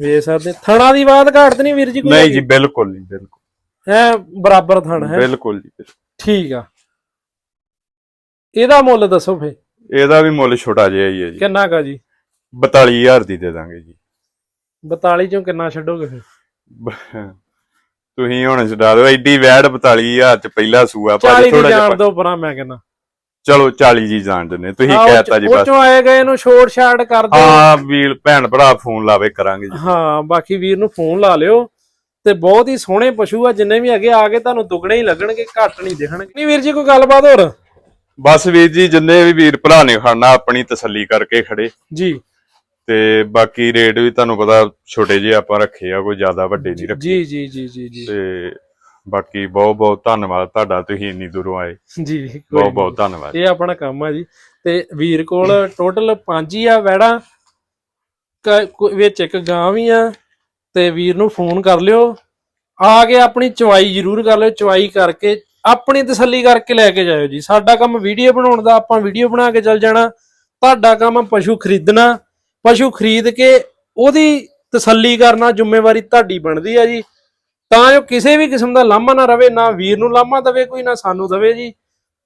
[SPEAKER 1] ਵੇਖ ਸਕਦੇ ਥਣਾ ਦੀ ਬਾਤ ਘਾਟ ਨਹੀਂ ਵੀਰ ਜੀ ਕੋਈ
[SPEAKER 2] ਨਹੀਂ ਜੀ ਬਿਲਕੁਲ ਨਹੀਂ ਬਿਲਕੁਲ।
[SPEAKER 1] ਹੈ ਬਰਾਬਰ ਥਣ ਹੈ।
[SPEAKER 2] ਬਿਲਕੁਲ ਜੀ।
[SPEAKER 1] ਠੀਕ ਆ। ਇਹਦਾ ਮੁੱਲ ਦੱਸੋ ਫੇ
[SPEAKER 2] ਇਹਦਾ ਵੀ ਮੁੱਲ ਛੋਟਾ ਜਿਹਾ ਹੀ ਹੈ ਜੀ।
[SPEAKER 1] ਕਿੰਨਾ ਕਾ ਜੀ?
[SPEAKER 2] 42000 ਦੀ ਦੇ ਦਾਂਗੇ ਜੀ।
[SPEAKER 1] 42 ਚੋਂ ਕਿੰਨਾ ਛੱਡੋਗੇ ਫੇ
[SPEAKER 2] ਬ- ਤੁਸੀਂ ਹੁਣ ਛਡਾ ਦਿਓ ਐਡੀ ਵੈੜ 42000 ਚ ਪਹਿਲਾ ਸੂਆ
[SPEAKER 1] 40
[SPEAKER 2] ਭਾਜੀ ਥੋੜਾ
[SPEAKER 1] ਜਾਣ
[SPEAKER 2] ਜਿਹਾ
[SPEAKER 1] ਦੋ ਪਰਾਂ ਮੈਂ ਕਹਿੰਦਾ।
[SPEAKER 2] ਚਲੋ 40 ਜੀ ਜਾਣ ਦਿੰਦੇ ਤੁਸੀਂ
[SPEAKER 1] ਉਹ
[SPEAKER 2] ਕਹਿਤਾ ਜੀ
[SPEAKER 1] ਚ- ਉਹ
[SPEAKER 2] ਬਸ।
[SPEAKER 1] ਚੋਂ ਆਏ ਗਏ ਨੂੰ ਛੋੜ ਛਾੜ ਕਰ ਦਿਓ।
[SPEAKER 2] ਹਾਂ ਵੀਰ ਭੈਣ ਭਰਾ ਫੋਨ ਲਾਵੇ ਕਰਾਂਗੇ ਜੀ।
[SPEAKER 1] ਹਾਂ ਬਾਕੀ ਵੀਰ ਨੂੰ ਫੋਨ ਲਾ ਲਿਓ ਤੇ ਬਹੁਤ ਹੀ ਸੋਹਣੇ ਪਸ਼ੂ ਆ ਜਿੰਨੇ ਵੀ ਹੈਗੇ ਆ ਕੇ ਤੁਹਾਨੂੰ ਦੁੱਗਣੇ ਹੀ ਲੱਗਣਗੇ ਘੱਟ ਨਹੀਂ ਦਿਖਣਗੇ। ਨਹੀਂ ਵੀਰ ਜੀ ਕੋਈ ਗੱਲਬਾਤ ਹੋਰ?
[SPEAKER 2] ਬਸ ਵੀਰ ਜੀ ਜਿੰਨੇ ਵੀ ਵੀਰ ਭਰਾ ਨੇ ਖੜਨਾ ਆਪਣੀ ਤਸੱਲੀ ਕਰਕੇ ਖੜੇ।
[SPEAKER 1] ਜੀ।
[SPEAKER 2] ਤੇ ਬਾਕੀ ਰੇਟ ਵੀ ਤੁਹਾਨੂੰ ਪਤਾ ਛੋਟੇ ਜਿਹੇ ਆਪਾਂ ਰੱਖੇ ਆ ਕੋਈ ਜ਼ਿਆਦਾ ਵੱਡੇ ਨਹੀਂ ਰੱਖੇ।
[SPEAKER 1] ਜੀ ਜੀ ਜੀ ਜੀ ਜੀ।
[SPEAKER 2] ਤੇ ਬਾਕੀ ਬਹੁਤ ਬਹੁਤ ਧੰਨਵਾਦ ਤੁਹਾਡਾ ਤੁਸੀਂ ਇੰਨੀ ਦੂਰੋਂ ਆਏ।
[SPEAKER 1] ਜੀ ਕੋਈ
[SPEAKER 2] ਬਹੁਤ। ਬਹੁਤ ਧੰਨਵਾਦ।
[SPEAKER 1] ਇਹ ਆਪਣਾ ਕੰਮ ਆ ਜੀ। ਤੇ ਵੀਰ ਕੋਲ ਟੋਟਲ ਪੰਜ ਹੀ ਆ ਵੈੜਾ। ਵਿੱਚ ਇੱਕ ਗਾਂ ਵੀ ਆ। ਤੇ ਵੀਰ ਨੂੰ ਫੋਨ ਕਰ ਲਿਓ। ਆ ਕੇ ਆਪਣੀ ਚਵਾਈ ਜ਼ਰੂਰ ਕਰ ਲਿਓ। ਚਵਾਈ ਕਰਕੇ ਆਪਣੀ ਤਸੱਲੀ ਕਰਕੇ ਲੈ ਕੇ ਜਾਇਓ ਜੀ। ਸਾਡਾ ਕੰਮ ਵੀਡੀਓ ਬਣਾਉਣ ਦਾ ਆਪਾਂ ਵੀਡੀਓ ਬਣਾ ਕੇ ਚੱਲ ਜਾਣਾ। ਤੁਹਾਡਾ ਕੰਮ ਪਸ਼ੂ ਖਰੀਦਣਾ। ਪਸ਼ੂ ਖਰੀਦ ਕੇ ਉਹਦੀ ਤਸੱਲੀ ਕਰਨਾ ਜ਼ਿੰਮੇਵਾਰੀ ਤੁਹਾਡੀ ਬਣਦੀ ਆ ਜੀ। ਤਾਂ ਜੋ ਕਿਸੇ ਵੀ ਕਿਸਮ ਦਾ ਲਾਮਾ ਨਾ ਰਵੇ, ਨਾ ਵੀਰ ਨੂੰ ਲਾਮਾ ਦਵੇ ਕੋਈ, ਨਾ ਸਾਨੂੰ ਦਵੇ ਜੀ।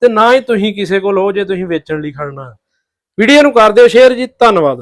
[SPEAKER 1] ਤੇ ਨਾ ਹੀ ਤੁਸੀਂ ਕਿਸੇ ਕੋਲ ਹੋ ਜੇ ਤੁਸੀਂ ਵੇਚਣ ਲਈ ਖੜਨਾ। ਵੀਡੀਓ ਨੂੰ ਕਰ ਦਿਓ, ਸ਼ੇਅਰ ਜੀ, ਧੰਨਵਾਦ।